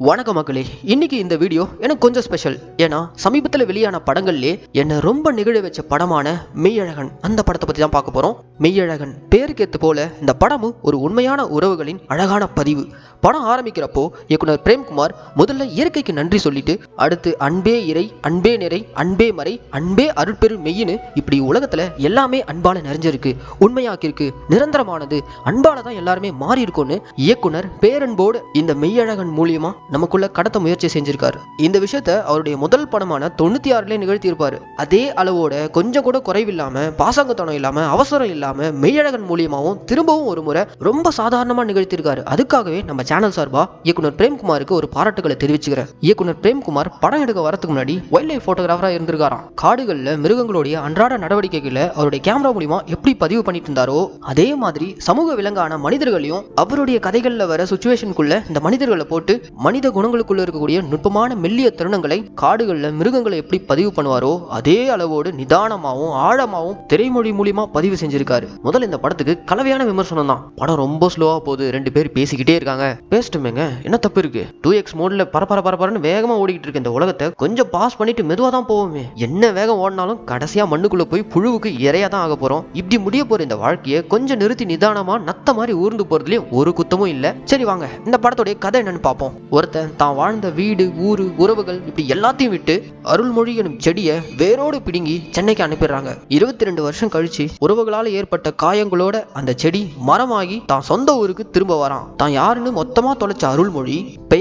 வணக்கம் மக்களே இன்னைக்கு இந்த வீடியோ எனக்கு கொஞ்சம் ஸ்பெஷல் ஏன்னா சமீபத்தில் வெளியான படங்கள்லே என்னை ரொம்ப நிகழ வச்ச படமான மெய்யழகன். அந்த படத்தை பற்றி தான் பார்க்க போகிறோம் மெய்யழகன் பேருக்கேத்து போல இந்த படமும் ஒரு உண்மையான உறவுகளின் அழகான பதிவு. படம் ஆரம்பிக்கிறப்போ இயக்குனர் பிரேம்குமார் முதல்ல இயற்கைக்கு நன்றி சொல்லிட்டு அடுத்து அன்பே இறை அன்பே நிறை அன்பே மறை அன்பே அருட்பெரு மெய்யின்னு இப்படி உலகத்துல எல்லாமே அன்பால நிறைஞ்சிருக்கு. உண்மையாக்கிருக்கு நிரந்தரமானது அன்பால தான் எல்லாருமே மாறி இருக்கும்னு இயக்குனர் பேரன்போடு இந்த மெய்யழகன் மூலியமா நமக்குள்ள கடத்த முயற்சி செஞ்சிருக்காரு. இந்த விஷயத்த அவருடைய முதல் படமான தொண்ணூத்தி ஆறுல நிகழ்த்தியிருப்பாரு. அதே அளவோட கொஞ்சம் கூட குறைவில்லாம பாசாங்கத்தனம் இல்லாம அவசரம் இல்லாம மெய்யழகன் மூலியமாவும் திரும்பவும் ஒரு முறை ரொம்ப சாதாரணமா நிகழ்த்தியிருக்காரு. அதுக்காகவே நம்ம சேனல் சார்பா இயக்குனர் பிரேம்குமாருக்கு ஒரு பாராட்டுகளை தெரிவிச்சுக்கிறேன். இயக்குனர் பிரேம்குமார் படம் எடுக்க வரதுக்கு முன்னாடி வைல்ட் லைஃப் போட்டோகிராஃபரா இருந்திருக்காராம். காடுகள்ல மிருகங்களுடைய அன்றாட நடவடிக்கைகளை அவருடைய கேமரா மூலியமா எப்படி பதிவு பண்ணிட்டு இருந்தாரோ அதே மாதிரி சமூக விலங்கான மனிதர்களையும் அவருடைய கதைகள்ல வர சுச்சுவேஷனுக்குள்ள இந்த மனிதர்களை போட்டு மனித குணங்களுக்குள்ள இருக்கக்கூடிய நுட்பமான மெல்லிய தருணங்களை காடுகளில் மிருகங்களை எப்படி பதிவு பண்ணுவாரோ அதே அளவோடு நிதானமாகவும் ஆழமாகவும் திரைமொழி மூலியமா பதிவு செஞ்சிருக்காரு. முதல்ல இந்த படத்துக்கு கலவையான விமர்சனம் தான். படம் ரொம்ப ஸ்லோவா போகுது. ரெண்டு பேர் பேசிக்கிட்டே இருக்காங்க. பேசிட்டுமேங்க என்ன தப்பு இருக்கு? டூ எக்ஸ் மோட்ல பரபர பரபரன்னு வேகமா ஓடிக்கிட்டு இருக்க இந்த உலகத்தை. கொஞ்சம் பாஸ் பண்ணிட்டு மெதுவா தான் போவோமே. என்ன வேகம் ஓடினாலும் கடைசியா மண்ணுக்குள்ள போய் புழுவுக்கு இரையா தான் ஆக போறோம். இப்படி முடிய போற இந்த வாழ்க்கையை கொஞ்சம் நிறுத்தி நிதானமா நத்த மாதிரி ஊர்ந்து போறதுலயும் ஒரு குத்தமும் இல்ல. சரி வாங்க இந்த படத்துடைய கதை என்னன்னு பார்ப்போம். ஒரு ஒருத்தன் தான் வாழ்ந்த வீடு ஊரு உறவுகள் இப்படி எல்லாத்தையும் விட்டு அருள்மொழி எனும் செடியை வேரோடு பிடுங்கி சென்னைக்கு அனுப்பிடுறாங்க. இருபத்தி ரெண்டு வருஷம் கழிச்சு உறவுகளால ஏற்பட்ட காயங்களோட அந்த செடி மரமாகி தான் சொந்த ஊருக்கு திரும்ப வரான். தான் யாருன்னு மொத்தமா தொலைச்ச அருள்மொழி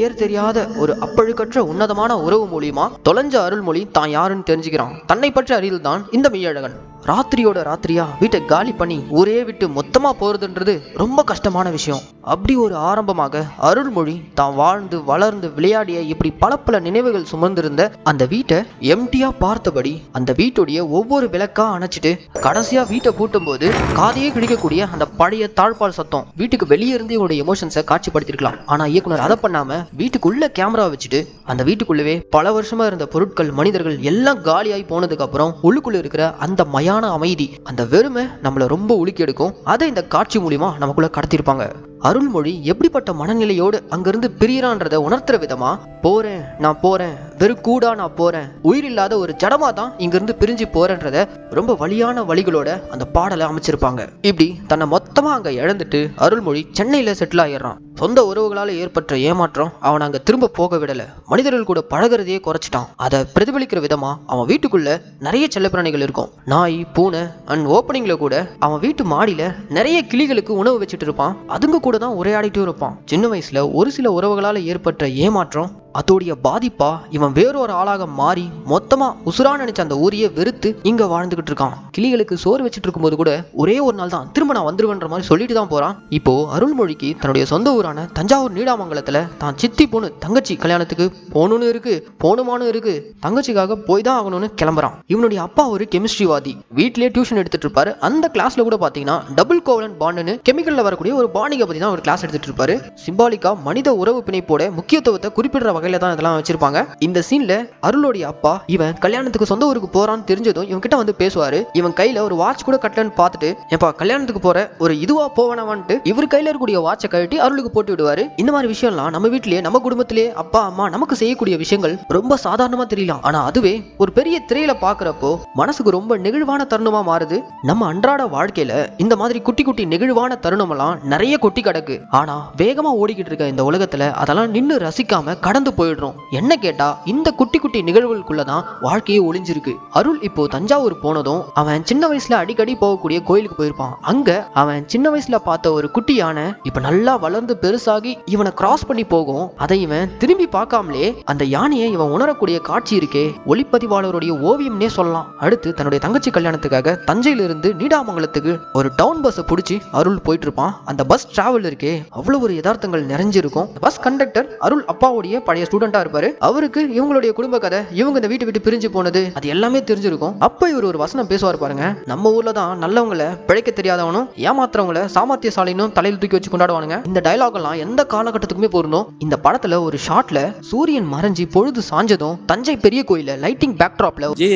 பெயர் தெரியாத ஒரு அப்பழுக்கற்ற உன்னதமான உறவு மூலியமா தொலைஞ்ச அருள்மொழி தான் யாருன்னு தெரிஞ்சுக்கிறான். தன்னை பற்றி அறிதல் தான் இந்த மெய்யழகன். ராத்திரியோட ராத்திரியா வீட்டை காலி பண்ணி ஊரே விட்டு மொத்தமா போறதுன்றது ரொம்ப கஷ்டமான விஷயம். அப்படி ஒரு ஆரம்பமாக அருள்மொழி தான் வாழ்ந்து வளர்ந்து விளையாடிய இப்படி பல பல நினைவுகள் சுமந்திருந்த அந்த வீட்டை எம்டியா பார்த்தபடி அந்த வீட்டுடைய ஒவ்வொரு விளக்கா அணைச்சிட்டு கடைசியா வீட்டை பூட்டும் போது காதையே கிழிக்கக்கூடிய அந்த பழைய தாழ்பால் சத்தம் வீட்டுக்கு வெளியே இருந்து இவனுடைய எமோஷன்ஸை காட்சிப்படுத்திருக்கலாம் ஆனா இயக்குனர் அதை பண்ணாம வீட்டுக்குள்ள கேமரா வச்சுட்டு அந்த வீட்டுக்குள்ளவே பல வருஷமா இருந்த பொருட்கள் மனிதர்கள் எல்லாம் காலியாகி போனதுக்கு அப்புறம் உள்ளுக்குள்ள இருக்கிற அந்த மயான அமைதி அந்த வெறுமை நம்மளை ரொம்ப உலுக்கி எடுக்கும். அதை இந்த காட்சி மூலியமா நமக்குள்ள கடத்திருப்பாங்க அருள்மொழி எப்படிப்பட்ட மனநிலையோடு அங்கிருந்து பிரியறான்றதை உணர்த்துற விதமா? போறேன் நான் போறேன். வெறும் கூடா நான் போறேன். உயிர் இல்லாத ஒரு ஜடமா தான் இங்கிருந்து பிரிஞ்சு போறேன்றத ரொம்ப வழியான வழிகளோட அந்த பாடலை அமைச்சிருப்பாங்க. இப்படி தன்னை மொத்தமா அங்க இழந்துட்டு அருள்மொழி சென்னையில செட்டில் ஆயிடுறான். சொந்த உறவுகளால ஏற்பட்ட ஏமாற்றம் அவன் அங்க திரும்ப போக விடல. மனிதர்கள் கூட பழகுறதையே குறைச்சிட்டான். அதை பிரதிபலிக்கிற விதமா அவன் வீட்டுக்குள்ள நிறைய செல்லப்பிராணிகள் இருக்கும். நாய் பூனை அண்ட் ஓப்பனிங்ல கூட அவன் வீட்டு மாடியில நிறைய கிளிகளுக்கு உணவு வச்சுட்டு இருப்பான். அதுங்க கூட தான் உரையாடிட்டும் இருப்பான். சின்ன வயசுல ஒரு சில உறவுகளால ஏற்பட்ட ஏமாற்றம் அதோடைய பாதிப்பா இவன் வேறொரு ஆளாக மாறி மொத்தமா உசுரா நினைச்ச அந்த ஊரையே வெறுத்து இங்க வாழ்ந்துகிட்டு இருக்கான். கிளிகளுக்கு சோறு வச்சுட்டு இருக்கும்போது கூட ஒரே ஒரு நாள் தான் திரும்ப நான் வந்துருவேன்ற மாதிரி சொல்லிட்டு தான் போறான். இப்போ அருள்மொழிக்கு தன்னுடைய சொந்த ஊரான தஞ்சாவூர் நீடாமங்கலத்துல தான் சித்தி பொண்ணு தங்கச்சி கல்யாணத்துக்கு போகணும்னு இருக்கு போகணுமானு இருக்கு. தங்கச்சிக்காக போய் தான் ஆகணும்னு கிளம்புறான். இவனுடைய அப்பா ஒரு கெமிஸ்ட்ரிவாதி. வீட்லயே டியூஷன் எடுத்துட்டு இருப்பாரு. அந்த கிளாஸ்ல கூட பாத்தீங்கன்னா டபுள் கோவலன் பாண்டுன்னு கெமிக்கல்ல வரக்கூடிய ஒரு பாணிகை பத்தி தான் ஒரு கிளாஸ் எடுத்துட்டு இருப்பாரு. சிம்பாலிக்கா மனித உறவு பிணைப்போட முக்கியத்துவத்தை குறிப்பிடுற வகையில தான் இதெல்லாம் வச்சிருப்பாங்க. இந்த சீன்ல அருளோடைய அப்பா இவன் கல்யாணத்துக்கு சொந்த ஊருக்கு போறான்னு தெரிஞ்சதும் இவன் கிட்ட வந்து பேசுவாரு. இவன் கையில ஒரு வாட்ச் கூட கட்டலன்னு பார்த்துட்டு ஏப்பா கல்யாணத்துக்கு போற ஒரு இதுவா போவனவான்ட்டு இவர் கையில இருக்கக்கூடிய வாட்சை கழட்டி அருளுக்கு போட்டு விடுவாரு. இந்த மாதிரி விஷயம்லாம் நம்ம வீட்லயே நம்ம குடும்பத்திலே அப்பா அம்மா நமக்கு செய்யக்கூடிய விஷயங்கள் ரொம்ப சாதாரணமா தெரியலாம். ஆனா அதுவே ஒரு பெரிய திரையில பாக்குறப்போ மனசுக்கு ரொம்ப நெகிழ்வான தருணமா மாறுது. நம்ம அன்றாட வாழ்க்கையில இந்த மாதிரி குட்டி குட்டி நெகிழ்வான தருணம் எல்லாம் நிறைய கொட்டி கிடக்கு. ஆனா வேகமா ஓடிக்கிட்டு இருக்க இந்த உலகத்துல அதெல்லாம் நின்னு ரசிக்காம கடந்து போயிடுறோம். என்ன கேட்டா இந்த குட்டி குட்டி நிகழ்வுகளுக்குள்ளதான் வாழ்க்கையே ஒளிஞ்சிருக்கு. அருள் இப்போ தஞ்சாவூர் போனதும் அவன் சின்ன வயசுல அடிக்கடி போகக்கூடிய கோயிலுக்கு போயிருப்பான். அங்க அவன் சின்ன வயசுல பார்த்த ஒரு குட்டி யானை இப்ப நல்லா வளர்ந்து பெருசாகி இவனை கிராஸ் பண்ணி போகும். அதை இவன் திரும்பி பார்க்காமலே அந்த யானையை இவன் உணரக்கூடிய காட்சி இருக்கே ஒளிப்பதிவாளருடைய ஓவியம்னே சொல்லலாம். அடுத்து தன்னுடைய தங்கச்சி கல்யாணத்துக்காக தஞ்சையிலிருந்து நீடாமங்கலத்துக்கு ஒரு டவுன் பஸ்ஸை பிடிச்சி அருள் போயிட்டு இருப்பான் அந்த பஸ் டிராவல் இருக்கே அவ்வளவு ஒரு யதார்த்தங்கள் நிறைஞ்சிருக்கும். பஸ் கண்டக்டர் அருள் அப்பாவுடைய பழைய ஸ்டூடெண்டா இருப்பாரு. அவருக்கு இவங்களுடைய குடும்ப கதை இவங்க இந்த வீட்டை விட்டு பிரிஞ்சு போனது அது எல்லாமே தெரிஞ்சிருக்கும். அப்ப இவர் ஒரு வசனம் பேசுவார் பாருங்க. நம்ம ஊர்ல தான் நல்லவங்களை பிழைக்க தெரியாதவனும் ஏமாத்துறவங்கள சாமர்த்தியசாலினும் தலையில் தூக்கி வச்சு கொண்டாடுவானுங்க. இந்த டைலாக் எல்லாம் எந்த காலகட்டத்துக்குமே பொருந்தும். இந்த படத்துல ஒரு ஷாட்ல சூரியன் மறைஞ்சி பொழுது சாஞ்சதும் தஞ்சை பெரிய கோயில லைட்டிங் பேக்ட்ராப்ல ஜி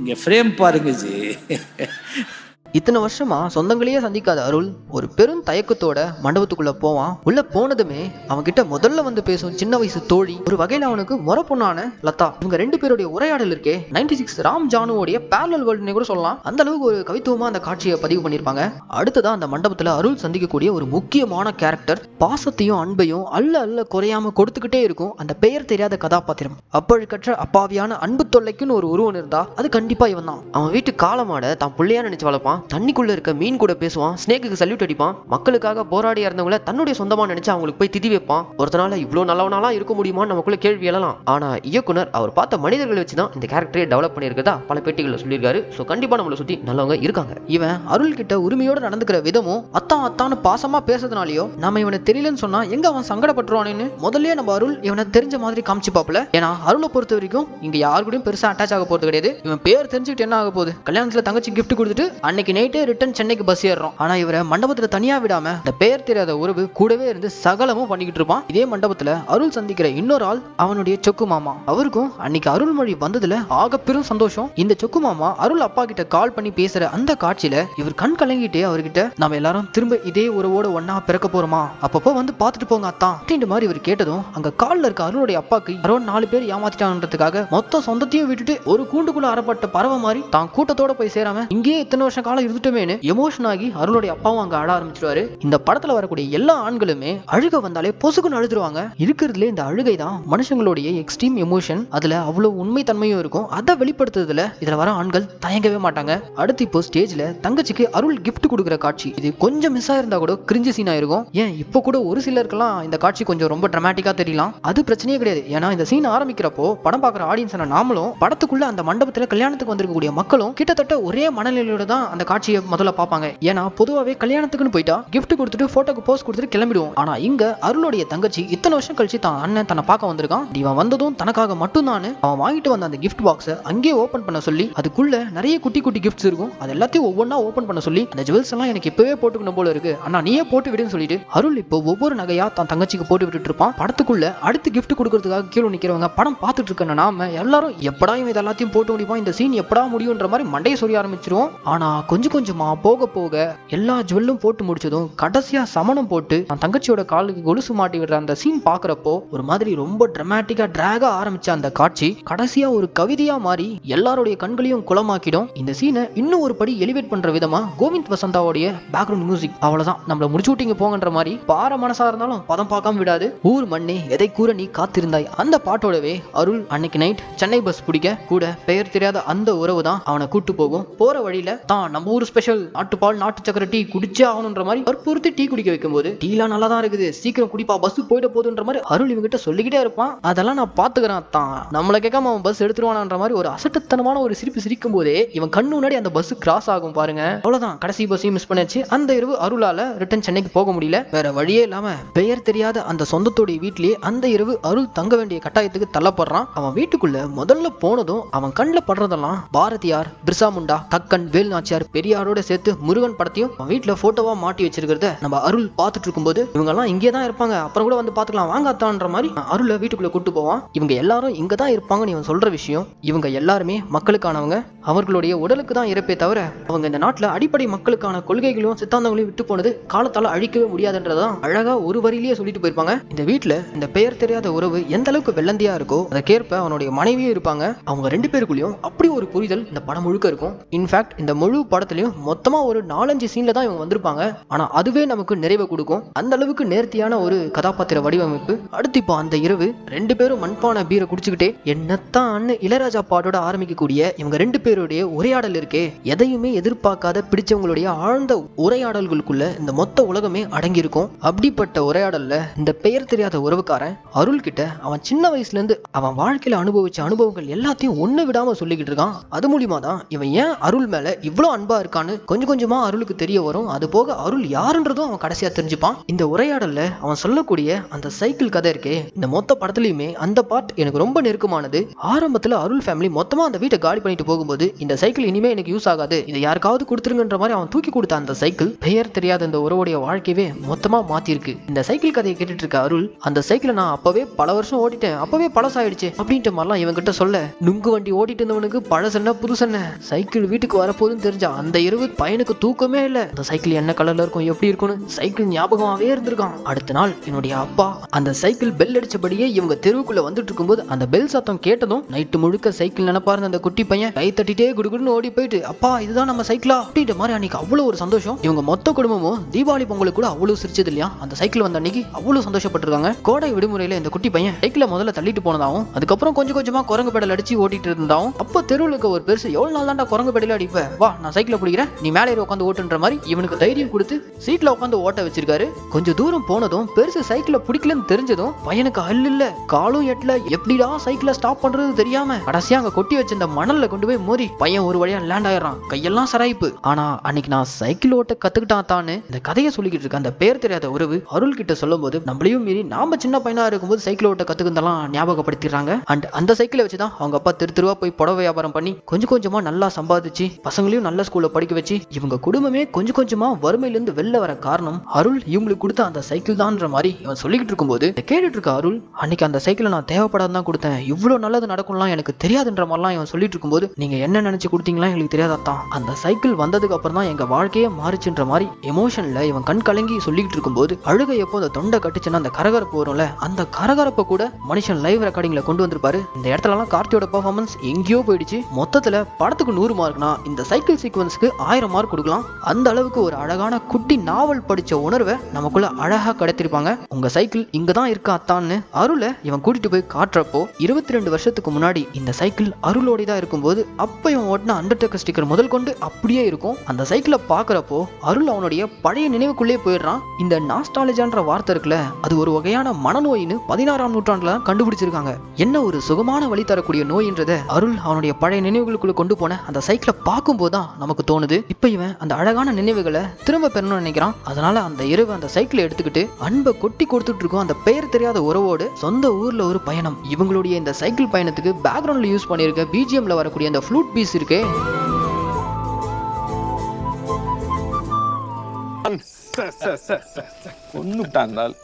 இங்க ஃப்ரேம் பாருங்க ஜி. இத்தனை வருஷமா சொந்தங்களையே சந்திக்காத அருள் ஒரு பெரும் தயக்கத்தோட மண்டபத்துக்குள்ள போவான். உள்ள போனதுமே அவன்கிட்ட முதல்ல வந்து பேசும் சின்ன வயசு தோழி ஒரு வகையில அவனுக்கு முறை பொண்ணான லதா. இவங்க ரெண்டு பேருடைய உரையாடல் இருக்கே 96 சிக்ஸ் ராம் ஜானுவோடைய பேரல் வேர்ல்டுனே கூட சொல்லலாம். அந்த அளவுக்கு ஒரு கவித்துவமா அந்த காட்சியை பதிவு பண்ணியிருப்பாங்க. அடுத்ததா அந்த மண்டபத்துல அருள் சந்திக்கக்கூடிய ஒரு முக்கியமான கேரக்டர் பாசத்தையும் அன்பையும் அல்ல அல்ல குறையாம கொடுத்துக்கிட்டே இருக்கும் அந்த பெயர் தெரியாத கதாபாத்திரம். அப்பழுக்கற்ற அப்பாவியான அன்பு தொல்லைக்குன்னு ஒரு உருவம் இருந்தா அது கண்டிப்பா இவன் தான் அவன் வீட்டு காலமாட தான் பிள்ளையா நினைச்சு வளர்ப்பான். தண்ணிக்குள்ள இருக்க மீன் கூட பேசுவான் ஸ்னேக்கு சல்யூட் அடிப்பான். மக்களுக்காக போராடி இறந்தவங்கள தன்னுடைய சொந்தமா நினைச்சு அவங்களுக்கு போய் திதி வைப்பான். ஒருத்தனால இவ்வளவு நல்லவனாலாம் இருக்க முடியுமான்னு நமக்குள்ள கேள்வி எழலாம். ஆனா இயக்குனர் அவர் பார்த்த மனிதர்களை வச்சு தான் இந்த கேரக்டரை டெவலப் பண்ணியிருக்கதா பல பேட்டிகளில் சொல்லியிருக்காரு. ஸோ கண்டிப்பா நம்மளை சுத்தி நல்லவங்க இருக்காங்க. இவன் அருள் கிட்ட உரிமையோட நடந்துக்கிற விதமும் அத்தான் அத்தான்னு பாசமா பேசுறதுனாலயோ நம்ம இவனை தெரியலன்னு சொன்னா எங்க அவன் சங்கடப்பட்டுருவானேன்னு முதல்லயே நம்ம அருள் இவனை தெரிஞ்ச மாதிரி காமிச்சு பாப்பல ஏன்னா அருளை பொறுத்த வரைக்கும் இங்க யாரு கூடயும் பெருசா அட்டாச் ஆக போறது கிடையாது. இவன் பேர் தெரிஞ்சுக்கிட்டு என்ன ஆக போகுது? கல்யாணத்துல தங்கச்சி கிஃப்ட் கொடுத்துட்டு அன்னைக்கு நைட்டே ரிட்டர்ன் சென்னைக்கு பஸ் ஏறுறோம். ஆனா இவரை மண்டபத்துல தனியா விடாம இந்த பெயர் தெரியாத உறவு கூடவே இருந்து சகலமும் பண்ணிக்கிட்டு இருப்பான். இதே மண்டபத்துல அருள் சந்திக்கிற இன்னொரு ஆள் அவனுடைய சொக்கு மாமா. அவருக்கும் அன்னைக்கு அருள்மொழி வந்ததுல ஆக பெரும் சந்தோஷம். இந்த சொக்கு மாமா அருள் அப்பா கிட்ட கால் பண்ணி பேசுற அந்த காட்சியில இவர் கண் கலங்கிட்டே அவர்கிட்ட நம்ம எல்லாரும் திரும்ப இதே உறவோட ஒன்னா பிறக்க போறோமா? அப்பப்போ வந்து பார்த்துட்டு போங்க அத்தான் அப்படின்ற மாதிரி இவர் கேட்டதும் அங்க கால்ல இருக்க அருளுடைய அப்பாக்கு யாரோ நாலு பேர் ஏமாத்திட்டாங்கன்றதுக்காக மொத்த சொந்தத்தையும் விட்டுட்டு ஒரு கூண்டுக்குள்ள அறப்பட்ட பறவை மாதிரி தான் கூட்டத்தோட போய் சேராம இங்கேயே இத்தனை வருஷம் காலம் இருந்துட்டோமேனு எமோஷன் ஆகி அருளுடைய அப்பாவும் அங்கே ஆட ஆரம்பிச்சிருவாரு. இந்த படத்தில் வரக்கூடிய எல்லா ஆண்களுமே அழுக வந்தாலே பொசுக்குன்னு அழுதுருவாங்க. இருக்கிறதுல இந்த அழுகை தான் மனுஷங்களுடைய எக்ஸ்ட்ரீம் எமோஷன் அதில் அவ்வளோ உண்மை தன்மையும் இருக்கும். அதை வெளிப்படுத்துறதுல இதில் வர ஆண்கள் தயங்கவே மாட்டாங்க. அடுத்து இப்போ ஸ்டேஜில் தங்கச்சிக்கு அருள் கிஃப்ட் கொடுக்குற காட்சி. இது கொஞ்சம் மிஸ் ஆயிருந்தா கூட கிரிஞ்சு சீன் இருக்கும் ஏன் இப்போ கூட ஒரு சிலருக்கெல்லாம் இந்த காட்சி கொஞ்சம் ரொம்ப ட்ரமாட்டிக்காக தெரியலாம். அது பிரச்சனையே கிடையாது. ஏன்னா இந்த சீன் ஆரம்பிக்கிறப்போ படம் பார்க்குற ஆடியன்ஸ் நாமளும் படத்துக்குள்ள அந்த மண்டபத்தில் கல்யாணத்துக்கு வந்திருக்கக்கூடிய மக்களும் கிட்டத்தட்ட ஒரே மனநிலையோட தான் அந்த காட்சியை முதல்ல பார்ப்பாங்க. ஏன்னா பொதுவாகவே கல்யாணத்துக்குன்னு போயிட்டா கிஃப்ட் கொடுத்துட்டு போட்டோக்கு போஸ்ட் கொடுத்துட்டு கிளம்பிடுவோம். ஆனா இங்க அருளுடைய தங்கச்சி இத்தனை வருஷம் கழிச்சு தான் அண்ணன் தன்னை பார்க்க வந்திருக்கான். இவன் வந்ததும் தனக்காக மட்டும்தான் அவன் வாங்கிட்டு வந்த அந்த கிஃப்ட் பாக்ஸை அங்கேயே ஓபன் பண்ண சொல்லி அதுக்குள்ள நிறைய குட்டி குட்டி கிஃப்ட்ஸ் இருக்கும். அது எல்லாத்தையும் ஒவ்வொன்றா ஓபன் பண்ண சொல்லி அந்த ஜுவல்ஸ் எல்லாம் எனக்கு இப்பவே போட்டுக்கணும் போல இருக்கு. ஆனா நீயே போட்டு விடுன்னு சொல்லிட்டு அருள் இப்போ ஒவ்வொரு நகையா தான் தங்கச்சிக்கு போட்டு விட்டுட்டு இருப்பான். படத்துக்குள்ள அடுத்து கிஃப்ட் கொடுக்கறதுக்காக கீழே நிக்கிறவங்க படம் பார்த்துட்டு இருக்க நாம எல்லாரும் எப்படா இவன் இதெல்லாத்தையும் போட்டு முடிப்பான்? இந்த சீன் எப்படா முடியுன்ற மாதிரி மண்டையை சொல்லி ஆரம்பிச்சிருவோம். ஆனா கொஞ்சம் கொஞ்சமா போக போக எல்லா ஜுவல்லும் போட்டு முடிச்சதும் கடைசியா சமணம் போட்டு தன் தங்கச்சியோட காலுக்கு கொலுசு மாட்டி விடுற அந்த சீன் பாக்குறப்போ ஒரு மாதிரி ரொம்ப ட்ரமாட்டிக்காக டிராக ஆரம்பிச்ச அந்த காட்சி கடைசியா ஒரு கவிதையா மாறி எல்லாருடைய கண்களையும் குளமாக்கிடும். இந்த சீனை இன்னும் ஒரு படி எலிவேட் பண்ற விதமா கோவிந்த் வசந்தாவுடைய பேக்ரவுண்ட் மியூசிக் அவ்வளவுதான். நம்மள முடிச்சு விட்டீங்க போங்கன்ற மாதிரி பார மனசா இருந்தாலும் பதம் பார்க்காம விடாது. ஊர் மண்ணே எதை கூற நீ காத்திருந்தாய்? அந்த பாட்டோடவே அருள் அன்னைக்கு நைட் சென்னை பஸ் பிடிக்க கூட பெயர் தெரியாத அந்த உறவு தான் அவனை கூட்டு போகும். போற வழியில தான் நம்ம ஊர் ஸ்பெஷல் நாட்டுப்பால் நாட்டு சக்கரை டீ குடிச்சே ஆகணுன்ற மாதிரி வற்புறுத்தி டீ குடிக்க வைக்கும்போது டீலாம் நல்லா தான் இருக்குது. சீக்கிரம் குடிப்பா பஸ் போயிட போதுன்ற மாதிரி அருள் இவங்கிட்ட சொல்லிக்கிட்டே இருப்பான். அதெல்லாம் நான் பாத்துக்கிறேன் தான் நம்மளை கேட்காம அவன் பஸ் எடுத்துருவானான்ற மாதிரி ஒரு அசட்டுத்தனமான ஒரு சிரிப்பு சிரிக்கும் போதே இவன் கண்ணு முன்னாடி அந்த பஸ் கிராஸ் ஆகும் பாருங்க. அவ்வளவுதான். கடைசி பஸ்ஸையும் மிஸ் பண்ணியாச்சு. அந்த இரவு அருளால ரிட்டன் சென்னைக்கு போக முடியல. வேற வழியே இல்லாம பெயர் தெரியாத அந்த சொந்தத்தோடைய வீட்லயே அந்த இரவு அருள் தங்க வேண்டிய கட்டாயத்துக்கு தள்ளப்படுறான். அவன் வீட்டுக்குள்ள முதல்ல போனதும் அவன் கண்ணில் படுறதெல்லாம் பாரதியார் பிர்சா முண்டா கக்கன் வேல் நாச்சியார் பெரியாரோட சேர்த்து முருகன் படத்தையும் வீட்டில் வீட்டுல போட்டோவா மாட்டி வச்சிருக்கிறத நம்ம அருள் பார்த்துட்டு இருக்கும்போது இவங்க எல்லாம் இங்கே தான் இருப்பாங்க. அப்புறம் கூட வந்து பார்த்துக்கலாம். வாங்க அத்தான்ற மாதிரி அருளை வீட்டுக்குள்ள கூட்டு போவான். இவங்க எல்லாரும் இங்க தான் இருப்பாங்கன்னு இவன் சொல்ற விஷயம். இவங்க எல்லாருமே மக்களுக்கானவங்க. அவர்களுடைய உடலுக்கு தான் இறப்பே தவிர அவங்க இந்த நாட்டுல அடிப்படை மக்களுக்கான கொள்கைகளும் சித்தாந்தங்களையும் விட்டு போனது காலத்தால அழிக்கவே முடியாதுன்றதான் அழகா ஒரு வரியிலேயே சொல்லிட்டு போயிருப்பாங்க. இந்த வீட்டுல இந்த பெயர் தெரியாத உறவு எந்த அளவுக்கு வெள்ளந்தியா இருக்கோ அதற்கேற்ப அவனுடைய மனைவியும் இருப்பாங்க. அவங்க ரெண்டு பேருக்குள்ளயும் அப்படி ஒரு புரிதல் இந்த படம் முழுக்க இருக்கும். இன்ஃபேக்ட் இந்த முழு படத்தை படத்துலயும் மொத்தமா ஒரு நாலஞ்சு சீன்ல தான் இவங்க வந்திருப்பாங்க. ஆனா அதுவே நமக்கு நிறைவை கொடுக்கும். அந்த அளவுக்கு நேர்த்தியான ஒரு கதாபாத்திர வடிவமைப்பு. அடுத்து இப்போ அந்த இரவு ரெண்டு பேரும் மண்பான பீரை குடிச்சுக்கிட்டே என்னத்தான் இளையராஜா பாட்டோட ஆரம்பிக்கக்கூடிய இவங்க ரெண்டு பேருடைய உரையாடல் இருக்கே. எதையுமே எதிர்பார்க்காத பிடிச்சவங்களுடைய ஆழ்ந்த உரையாடல்களுக்குள்ள இந்த மொத்த உலகமே அடங்கியிருக்கும். அப்படிப்பட்ட உரையாடல்ல இந்த பெயர் தெரியாத உறவுக்காரன் அருள் கிட்ட அவன் சின்ன வயசுல இருந்து அவன் வாழ்க்கையில அனுபவிச்ச அனுபவங்கள் எல்லாத்தையும் ஒண்ணு விடாம சொல்லிக்கிட்டு இருக்கான். அது மூலியமா தான் இவன் ஏன் அருள் மேல இவ்வளவு அன்பா இருக்கான்னு கொஞ்சம் கொஞ்சமா அருளுக்கு தெரிய வரும். அது போக அருள் யாருன்றதும் அவன் கடைசியா தெரிஞ்சுப்பான். இந்த உரையாடல்ல அவன் சொல்லக்கூடிய அந்த சைக்கிள் கதை இருக்கே இந்த மொத்த படத்துலயுமே அந்த பார்ட் எனக்கு ரொம்ப நெருக்கமானது. ஆரம்பத்துல அருள் ஃபேமிலி மொத்தமா அந்த வீட்டை காலி பண்ணிட்டு போகும்போது இந்த சைக்கிள் இனிமே எனக்கு யூஸ் ஆகாது. இதை யாருக்காவது கொடுத்துருங்கன்ற மாதிரி அவன் தூக்கி கொடுத்த அந்த சைக்கிள் பெயர் தெரியாத இந்த உறவுடைய வாழ்க்கையவே மொத்தமா மாத்திருக்கு. இந்த சைக்கிள் கதையை கேட்டுட்டு இருக்க அருள் அந்த சைக்கிளை நான் அப்பவே பல வருஷம் ஓட்டிட்டேன். அப்பவே பழசாயிடுச்சு அப்படின்ட்டு மாதிரிலாம் இவன் கிட்ட சொல்ல நுங்கு வண்டி ஓட்டிட்டு இருந்தவனுக்கு பழசென்ன புதுசென்ன? சைக்கிள் வீட்டுக்கு வரப்போகுதுன்னு தெரிஞ்சா அந்த இரவு பையனுக்கு தூக்கமே இல்ல. அந்த சைக்கிள் என்ன கலர்ல இருக்கும் எப்படி இருக்கும்னு சைக்கிள் ஞாபகமாவே இருந்திருக்கான். அடுத்த நாள் என்னுடைய அப்பா அந்த சைக்கிள் பெல் அடிச்சபடியே இவங்க தெருவுக்குள்ள வந்துட்டு இருக்கும்போது அந்த பெல் சத்தம் கேட்டதும் நைட்டு முழுக்க சைக்கிள் நினைப்பாரு அந்த குட்டி பையன் கை தட்டிட்டே குடுகுடுன்னு ஓடி போயிட்டு அப்பா இதுதான் நம்ம சைக்கிளா அப்படின்ற மாதிரி அன்னைக்கு அவ்வளவு ஒரு சந்தோஷம். இவங்க மொத்த குடும்பமும் தீபாவளி பொங்கலுக்கு கூட அவ்வளவு சிரிச்சது இல்லையா? அந்த சைக்கிள் வந்த அன்னைக்கு அவ்வளவு சந்தோஷப்பட்டிருக்காங்க. கோடை விடுமுறையில இந்த குட்டி பையன் சைக்கிளை முதல்ல தள்ளிட்டு போனதாகவும் அதுக்கப்புறம் கொஞ்சம் கொஞ்சமா குரங்கு பெடல் அடிச்சு ஓட்டிட்டு இருந்தாவும் அப்போ தெருவுக்கு இருக்க ஒரு பெருசு எவ்வளவு நாள் தாண்டா குரங்கு பெடல அடிப்ப? வா நான் சைக்கிள் பிடிக்கிறேன் நீ மேலே ஏறி உட்காந்து ஓட்டுன்ற மாதிரி இவனுக்கு தைரியம் கொடுத்து சீட்ல உட்காந்து ஓட்ட வச்சிருக்காரு. கொஞ்சம் தூரம் போனதும் பெருசு சைக்கிளை பிடிக்கலன்னு தெரிஞ்சதும் பையனுக்கு அல்ல இல்ல காலும் எட்டல. எப்படிடா சைக்கிளை ஸ்டாப் பண்றது தெரியாம கடைசியா அங்க கொட்டி வச்சிருந்த மணல்ல கொண்டு போய் மோதி பையன் ஒரு வழியா லேண்ட் ஆயிடுறான். கையெல்லாம் சராய்ப்பு. ஆனா அன்னைக்கு நான் சைக்கிள் ஓட்ட கத்துக்கிட்டான் தானு இந்த கதையை சொல்லிக்கிட்டு இருக்க அந்த பேர் தெரியாத உறவு அருள் கிட்ட சொல்லும் போது நம்மளையும் மீறி நாம சின்ன பையனா இருக்கும்போது சைக்கிள் ஓட்ட கத்துக்கிறதெல்லாம் ஞாபகப்படுத்திடுறாங்க. அண்ட் அந்த சைக்கிளை வச்சுதான் அவங்க அப்பா திரு திருவா போய் புடவை வியாபாரம் பண்ணி கொஞ்சம் கொஞ்சமா நல்லா சம்பாதிச்சு பசங்களையும் நல்ல ஸ்கூல்ல படிக்க வச்சு இவங்க குடும்பமே கொஞ்சம் கொஞ்சமா வறுமையிலிருந்து வெளில வர காரணம் அருள் இவங்களுக்கு கொடுத்த அந்த சைக்கிள் தான் மாதிரி இவன் சொல்லிக்கிட்டு இருக்கும்போது கேட்டுட்டு இருக்க அருள் அன்னைக்கு அந்த சைக்கிளை நான் தேவைப்படாத தான் கொடுத்தேன். இவ்வளவு நல்லது நடக்கும்லாம் எனக்கு தெரியாதுன்ற மாதிரிலாம் இவன் சொல்லிட்டு இருக்கும்போது நீங்க என்ன நினைச்சு கொடுத்தீங்களா எங்களுக்கு தெரியாதான் அந்த சைக்கிள் வந்ததுக்கு அப்புறம் தான் எங்க வாழ்க்கையே மாறிச்சுன்ற மாதிரி எமோஷன்ல இவன் கண் கலங்கி சொல்லிக்கிட்டு இருக்கும்போது அழுகை எப்போ அந்த தொண்டை கட்டுச்சுன்னா அந்த கரகரப்பு வரும்ல அந்த கரகரப்பை கூட மனுஷன் லைவ் ரெக்கார்டிங்ல கொண்டு வந்திருப்பாரு. இந்த இடத்துலலாம் கார்த்தியோட பெர்ஃபார்மன்ஸ் எங்கேயோ போயிடுச்சு. மொத்தத்துல படத்துக்கு நூறு மார்க்னா இந்த சைக்கிள் சீக்வன்ஸ்க்கு ஆயிரம் மார்க் கொடுக்கலாம். அந்த அளவுக்கு ஒரு அழகான குட்டி நாவல் படித்த உணர்வை நமக்குள்ள அழகாக கடத்திருப்பாங்க. உங்கள் சைக்கிள் இங்கே தான் இருக்கா அத்தான்னு அருளை இவன் கூட்டிகிட்டு போய் காட்டுறப்போ இருபத்தி ரெண்டு வருஷத்துக்கு முன்னாடி இந்த சைக்கிள் அருளோடி தான் இருக்கும்போது அப்போ இவன் ஓட்டின அண்டர்டேக்கர் ஸ்டிக்கர் முதல் கொண்டு அப்படியே இருக்கும். அந்த சைக்கிளை பார்க்குறப்போ அருள் அவனுடைய பழைய நினைவுக்குள்ளே போயிடுறான். இந்த நாஸ்டாலஜான்ற வார்த்தை இருக்குல்ல அது ஒரு வகையான மனநோயின்னு பதினாறாம் நூற்றாண்டில் தான் கண்டுபிடிச்சிருக்காங்க. என்ன ஒரு சுகமான வழி தரக்கூடிய நோயின்றத அருள் அவனுடைய பழைய நினைவுகளுக்குள்ள கொண்டு போன அந்த சைக்கிளை பார்க்கும்போது தான் நமக்கு தோணுது. இப்ப இவன் அந்த அழகான நினைவுகளை திரும்ப பெறணும்னு நினைக்கிறான். அதனால அந்த இரவு அந்த சைக்கிளை எடுத்துக்கிட்டு அன்பை கொட்டி கொடுத்துட்டு இருக்கும். அந்த பெயர் தெரியாத உறவோடு சொந்த ஊர்ல ஒரு பயணம். இவங்களுடைய இந்த சைக்கிள் பயணத்துக்கு பேக்ரவுண்ட்ல யூஸ் பண்ணியிருக்க பிஜிஎம்ல வரக்கூடிய அந்த ஃப்ளூட் பீஸ் இருக்கே. கொன்னுட்டாந்தால்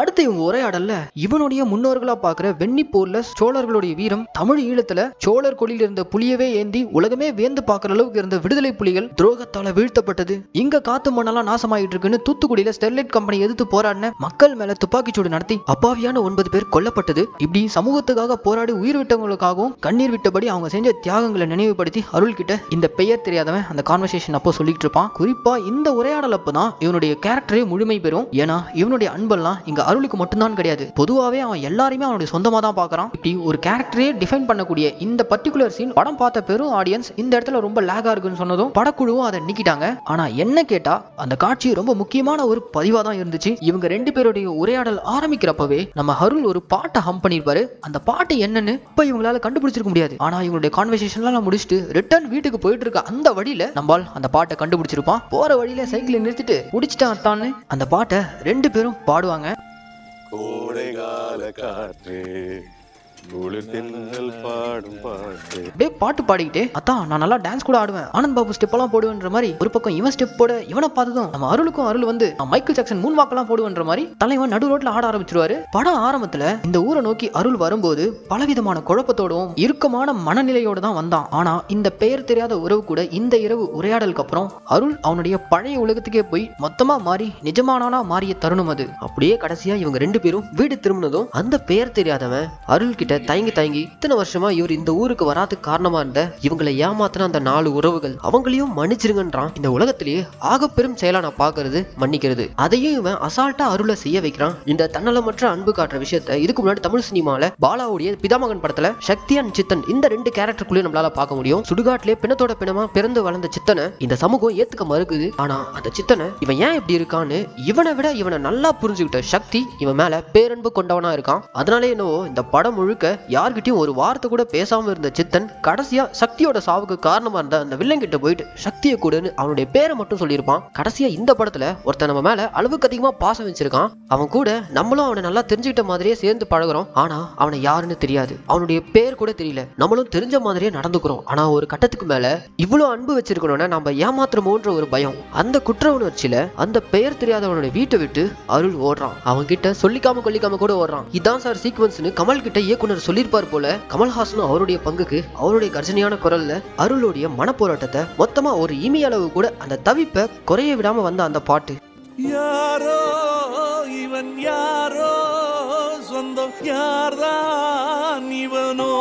அடுத்து இவங்க உரையாடல்ல இவனுடைய முன்னோர்களா பாக்குற வெண்ணி போர்ல சோழர்களுடைய வீரம் தமிழ் ஈழத்துல சோழர் கொடியில் இருந்த புலியவே ஏந்தி உலகமே வேந்து பாக்குற அளவுக்கு இருந்த விடுதலை புலிகள் துரோகத்தால வீழ்த்தப்பட்டது. இங்க காத்து மண்ணெல்லாம் நாசமாயிட்டு இருக்குன்னு தூத்துக்குடியில ஸ்டெர்லைட் கம்பெனி எதிர்த்து போராடின மக்கள் மேல துப்பாக்கிச்சூடு நடத்தி அப்பாவியான ஒன்பது பேர் கொல்லப்பட்டது. இப்படி சமூகத்துக்காக போராடி உயிர் விட்டவங்களுக்காகவும் கண்ணீர் விட்டபடி அவங்க செஞ்ச தியாகங்களை நினைவுபடுத்தி அருள் கிட்ட இந்த பெயர் தெரியாதவன் அந்த கான்வர்சேஷன் அப்போ சொல்லிட்டு இருப்பான். குறிப்பா இந்த உரையாடல் அப்பதான் இவனுடைய கேரக்டரே முழுமை பெறும். ஏன்னா இவனுடைய அன்பெல்லாம் இங்க அருளுக்கு மட்டும்தான் கிடையாது. பொதுவாகவே அவன் எல்லாரையுமே அவனுடைய சொந்தமாக தான் பார்க்குறான். இப்படி ஒரு கேரக்டரே டிஃபைன் பண்ணக்கூடிய இந்த பர்டிகுலர் சீன் படம் பார்த்த பெரும் ஆடியன்ஸ் இந்த இடத்துல ரொம்ப லேகாக இருக்குன்னு சொன்னதும் படக்குழுவும் அதை நீக்கிட்டாங்க. ஆனால் என்ன கேட்டால் அந்த காட்சி ரொம்ப முக்கியமான ஒரு பதிவாக தான் இருந்துச்சு. இவங்க ரெண்டு பேருடைய உரையாடல் ஆரம்பிக்கிறப்பவே நம்ம அருள் ஒரு பாட்டை ஹம் பண்ணியிருப்பாரு அந்த பாட்டு என்னன்னு இப்போ இவங்களால கண்டுபிடிச்சிருக்க முடியாது. ஆனா இவங்களுடைய கான்வர்சேஷன்லாம் முடிச்சுட்டு ரிட்டர்ன் வீட்டுக்கு போயிட்டு இருக்க அந்த வழியில நம்மால் அந்த பாட்டை கண்டுபிடிச்சிருப்பான். போற வழியில சைக்கிளை நிறுத்திட்டு பிடிச்சிட்டான் அத்தான்னு அந்த பாட்டை ரெண்டு பேரும் பாடுவாங்க. கோடைகால காற்று பாட்டு. அப்படியே பாட்டு பாடிக்கிட்டே. அதான் நான் நல்லா டான்ஸ் கூட ஆடுவேன். ஆனந்த் பாபு ஸ்டெப் எல்லாம் போடுவேன்ற மாதிரி ஒரு பக்கம் இவன் ஸ்டெப் போட இவனை பார்த்ததும் நம்ம அருளுக்கும் அருள் வந்து நான் மைக்கேல் ஜாக்சன் மூணு வாக்கெல்லாம் போடுவேன்ற மாதிரி தலைவன் நடு ரோட்ல ஆட ஆரம்பிச்சிருவாரு. படம் ஆரம்பத்துல இந்த ஊரை நோக்கி அருள் வரும்போது பலவிதமான குழப்பத்தோடவும் இறுக்கமான மனநிலையோட தான் வந்தான். ஆனா இந்த பெயர் தெரியாத உறவு கூட இந்த இரவு உரையாடலுக்கு அப்புறம் அருள் அவனுடைய பழைய உலகத்துக்கே போய் மொத்தமா மாறி நிஜமானானா மாறிய தருணம் அது. அப்படியே கடைசியா இவங்க ரெண்டு பேரும் வீடு திரும்பினதும் அந்த பெயர் தெரியாதவன் அருள் கிட்ட தயங்கி தயங்கி இத்தனை வருஷமா இவர் இந்த ஊருக்கு வராதுக்கு காரணமா இருந்த இவங்களை ஏமாத்தின அந்த நாலு உறவுகள் அவங்களையும் மன்னிச்சிருங்கன்றான். இந்த உலகத்திலேயே ஆக பெரும் செயலா நான் பாக்குறது மன்னிக்கிறது. அதையும் இவன் அசால்ட்டா அருளை செய்ய வைக்கிறான். இந்த தன்னலமற்ற அன்பு காட்டுற விஷயத்த இதுக்கு முன்னாடி தமிழ் சினிமால பாலாவுடைய பிதாமகன் படத்துல சக்தி அண்ட் சித்தன் இந்த ரெண்டு கேரக்டருக்குள்ளேயும் நம்மளால பார்க்க முடியும். சுடுகாட்டிலே பிணத்தோட பிணமா பிறந்து வளர்ந்த சித்தனை இந்த சமூகம் ஏத்துக்க மறுக்குது. ஆனா அந்த சித்தனை இவன் ஏன் இப்படி இருக்கான்னு இவனை விட இவனை நல்லா புரிஞ்சுக்கிட்ட சக்தி இவன் மேல பேரன்பு கொண்டவனா இருக்கான். அதனாலே என்னவோ இந்த படம் முழுக்க யார்கிட்டயும் ஒரு வார்த்தை கூட பேசாம இருந்த சித்தன் கடைசியா சக்தியோட சாவுக்கு காரணமா இருந்த அந்த வில்லன் கிட்ட போயிட்டு சக்தியை கூடன்னு அவனுடைய பேரை மட்டும் சொல்லியிருப்பான். கடைசியா இந்த படத்துல ஒருத்தன் நம்ம மேல அளவுக்கு அதிகமா பாசம் வச்சிருக்கான். அவன் கூட நம்மளும் அவனை நல்லா தெரிஞ்சுக்கிட்ட மாதிரியே சேர்ந்து பழகுறோம். ஆனா அவனை யாருன்னு தெரியாது. அவனுடைய பேர் கூட தெரியல. நம்மளும் தெரிஞ்ச மாதிரியே நடந்துக்கிறோம். ஆனா ஒரு கட்டத்துக்கு மேல இவ்வளவு அன்பு வச்சிருக்கணும்னா நம்ம ஏமாத்துறமோன்ற ஒரு பயம். அந்த குற்ற உணர்ச்சியில அந்த பெயர் தெரியாதவனுடைய வீட்டை விட்டு அருள் ஓடுறான். அவன் கிட்ட சொல்லிக்காம கொல்லிக்காம கூட ஓடுறான். இதான் சார் சீக்வன்ஸ்னு கமல் கிட்ட இயக்குனர் இயக்குனர் சொல்லியிருப்பார் போல கமல்ஹாசனும் அவருடைய பங்குக்கு அவருடைய கர்ஜனையான குரல்ல அருளுடைய மனப்போராட்டத்தை மொத்தமா ஒரு இமி அளவு கூட அந்த தவிப்பை குறைய விடாம வந்த அந்த பாட்டு. யாரோ இவன் யாரோ சொந்தம் யார்தான் இவனோ?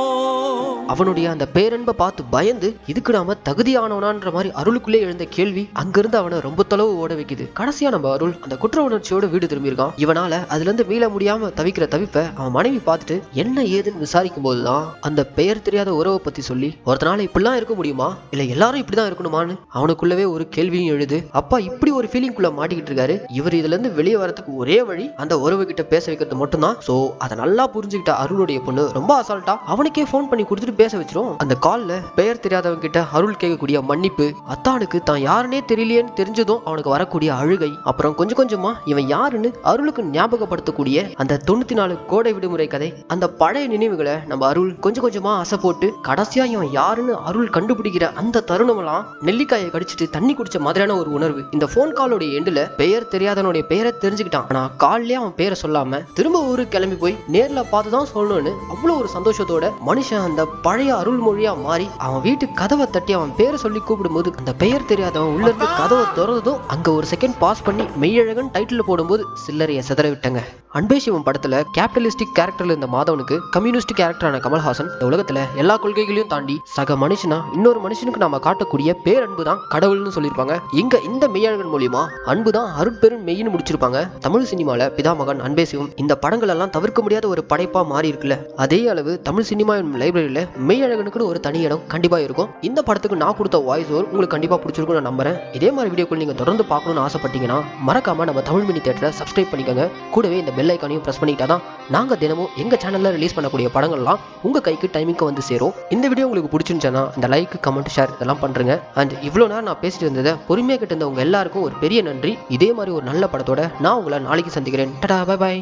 அவனுடைய அந்த பேரன்பை பார்த்து பயந்து இதுக்கு நாம தகுதியானவனான்ற மாதிரி அருளுக்குள்ளே எழுந்த கேள்வி அங்கிருந்து அவனை ரொம்ப தொலைவு ஓட வைக்குது. கடைசியா நம்ம அருள் அந்த குற்ற உணர்ச்சியோட வீடு திரும்பியிருக்கான். இவனால அதுல இருந்து மீள முடியாம தவிக்கிற தவிப்பை அவன் மனைவி பார்த்துட்டு என்ன ஏதுன்னு விசாரிக்கும் போதுதான் அந்த பெயர் தெரியாத உறவை பத்தி சொல்லி ஒருத்தனால இப்படிலாம் இருக்க முடியுமா? இல்ல எல்லாரும் இப்படிதான் இருக்கணுமான்னு? அவனுக்குள்ளவே ஒரு கேள்வியும் எழுது. அப்பா இப்படி ஒரு ஃபீலிங் குள்ள மாட்டிக்கிட்டு இருக்காரு. இவர் இதுல இருந்து வெளியே வரதுக்கு ஒரே வழி அந்த உறவு கிட்ட பேச வைக்கிறது மட்டும்தான். சோ அதை நல்லா புரிஞ்சுக்கிட்ட அருளுடைய பொண்ணு ரொம்ப அசால்ட்டா அவனுக்கே ஃபோன் பண்ணி கொடுத்துட்டு பேச வச்சிரும். அந்த கால்ல பெயர் தெரியாதவங்க கிட்ட அருள் கேட்கக்கூடிய மன்னிப்பு அத்தானுக்கு தான் யாருன்னே தெரியலையேன்னு தெரிஞ்சதும் அவனுக்கு வரக்கூடிய அழுகை அப்புறம் கொஞ்சம் கொஞ்சமா இவன் யாருன்னு அருளுக்கு ஞாபகப்படுத்தக்கூடிய அந்த தொண்ணூத்தி நாலு கோடை விடுமுறை கதை அந்த பழைய நினைவுகளை நம்ம அருள் கொஞ்சம் கொஞ்சமா அசை போட்டு கடைசியா இவன் யாருன்னு அருள் கண்டுபிடிக்கிற அந்த தருணமெல்லாம் நெல்லிக்காயை கடிச்சிட்டு தண்ணி குடிச்ச மாதிரியான ஒரு உணர்வு. இந்த ஃபோன் காலோடைய எண்டுல பெயர் தெரியாதவனுடைய பெயரை தெரிஞ்சுக்கிட்டான். ஆனா கால்லயே அவன் பேரை சொல்லாம திரும்ப ஊருக்கு கிளம்பி போய் நேர்ல பார்த்து தான் சொல்லணும்னு அவ்வளவு ஒரு சந்தோஷத்தோட மனுஷன் அந்த பழைய அருள்மொழியா மாறி அவன் வீட்டு கதவை தட்டி அவன் பேரை சொல்லி கூப்பிடும்போது அந்த பெயர் தெரியாதவன் உள்ள இருந்து கதவை திறந்ததும் அங்க ஒரு செகண்ட் பாஸ் பண்ணி மெய்யழகன் டைட்டில் போடும்போது சில்லறைய சிதற விட்டங்க. அன்பே சிவம் படத்துல கேபிட்டலிஸ்டிக் கேரக்டர்ல இருந்த மாதவனுக்கு கம்யூனிஸ்ட் கேரக்டரான கமல்ஹாசன் இந்த உலகத்துல எல்லா கொள்கைகளையும் தாண்டி சக மனுஷனா இன்னொரு மனுஷனுக்கு நாம காட்டக்கூடிய பேரன்பு தான் கடவுள்னு சொல்லியிருப்பாங்க. இங்க இந்த மெய்யழகன் மூலியமா அன்பு தான் அருட்பெரும் மெய்னு முடிச்சிருப்பாங்க. தமிழ் சினிமால பிதாமகன் அன்பே சிவம் இந்த படங்கள் எல்லாம் தவிர்க்க முடியாத ஒரு படைப்பா மாறி இருக்குல்ல. அதே அளவு தமிழ் சினிமா லைப்ரரியில மெய்யழகனுக்குன்னு ஒரு தனி இடம் கண்டிப்பா இருக்கும். இந்த படத்துக்கு நான் கொடுத்த வாய்ஸ் ஓர் உங்களுக்கு கண்டிப்பா பிடிச்சிருக்கும் நான் நம்புறேன். இதே மாதிரி வீடியோக்கள் நீங்க தொடர்ந்து பார்க்கணும்னு ஆசைப்பட்டீங்கன்னா மறக்காம நம்ம தமிழ் மினி தேட்டரை சப்ஸ்கிரைப் பண்ணிக்கோங்க. கூடவே இந்த பெல் ஐக்கானையும் பிரஸ் பண்ணிக்கிட்டா தான் நாங்கள் தினமும் எங்கள் சேனல்ல ரிலீஸ் பண்ணக்கூடிய படங்கள்லாம் உங்கள் கைக்கு டைமிங்க்கு வந்து சேரும். இந்த வீடியோ உங்களுக்கு பிடிச்சிருந்துச்சுன்னா இந்த லைக் கமெண்ட் ஷேர் இதெல்லாம் பண்றேங்க. அண்ட் இவ்வளோ நேரம் நான் பேசிட்டு இருந்ததை பொறுமையாக கிட்ட இருந்தவங்க எல்லாருக்கும் ஒரு பெரிய நன்றி. இதே மாதிரி ஒரு நல்ல படத்தோட நான் உங்களை நாளைக்கு சந்திக்கிறேன். டடா பை பாய்